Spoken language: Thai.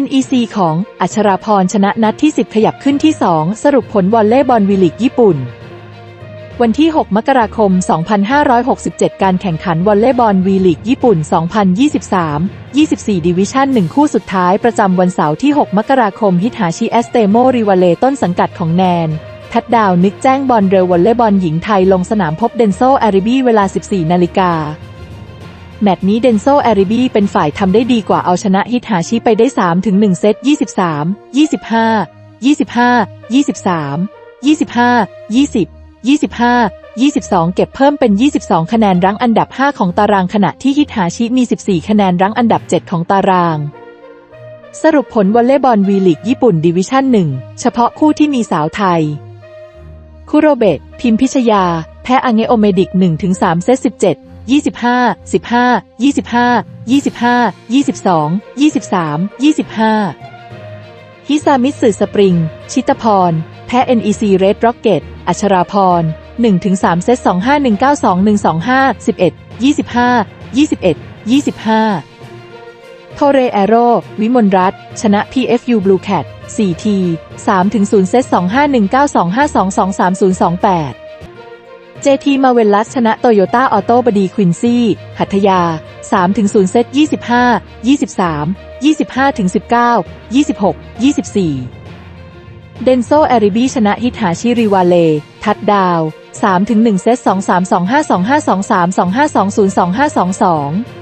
NEC ของอัชราพรชนะนัดที่ 10 ขยับขึ้นที่ 2 สรุปผลวอลเลย์บอลวีลีกญี่ปุ่น วันที่ 6 มกราคม 2567 การแข่งขันวอลเลย์บอลวีลีกญี่ปุ่น 2023 24 ดิวิชั่น 1 คู่สุดท้ายประจำวันเสาร์ที่ 6 มกราคมฮิตาชิเอสเตโมริวาเลต้นสังกัดของแนน ทัดดาวนึกแจ้งบอลเร็ววอลเลย์บอลหญิงไทยลงสนามพบเดนโซอาริบีเวลา 14 นาฬิกา แมตช์นี้เดนโซแอริบีเป็นฝ่ายทำได้ดีกว่าเอาชนะฮิตาชิไปได้ 3 ถึง 1 เซต 23 25 25 23 25 20 25 22 เก็บเพิ่มเป็น 22 คะแนนรั้งอันดับ 5 ของตารางขณะที่ฮิตาชิมี 14 คะแนนรั้งอันดับ 7 ของตาราง สรุปผลวอลเลย์บอลวีลีกญี่ปุ่นดิวิชั่น 1 เฉพาะคู่ที่มีสาวไทย คุโรเบต พิมพิชยา แพ้อังเงโอเมดิก 1-3 เซต 17 25 15 25 25 22 23 25 ฮิซามิสึสปริง ชิตพร แพ้ NEC Red Rocket อัชราพร 1-3 เซต 25 19 21 25 11 25 21 25โทเรแอโรวิมลรัตชนะ PFU Blue Cat 4ที3-0 เซต 25192 52 3028 19 25 22 30 28 JT มาเวลลัสชนะโตโยต้าออโต้บดีควินซี่หัทยา 3-0 เซต 25 23 25 19 26 24 เดนโซแอริบีชนะฮิตหาชิริวาเล ทัดดาว 3-1 เซต 23 25 25 23 25 20 25 22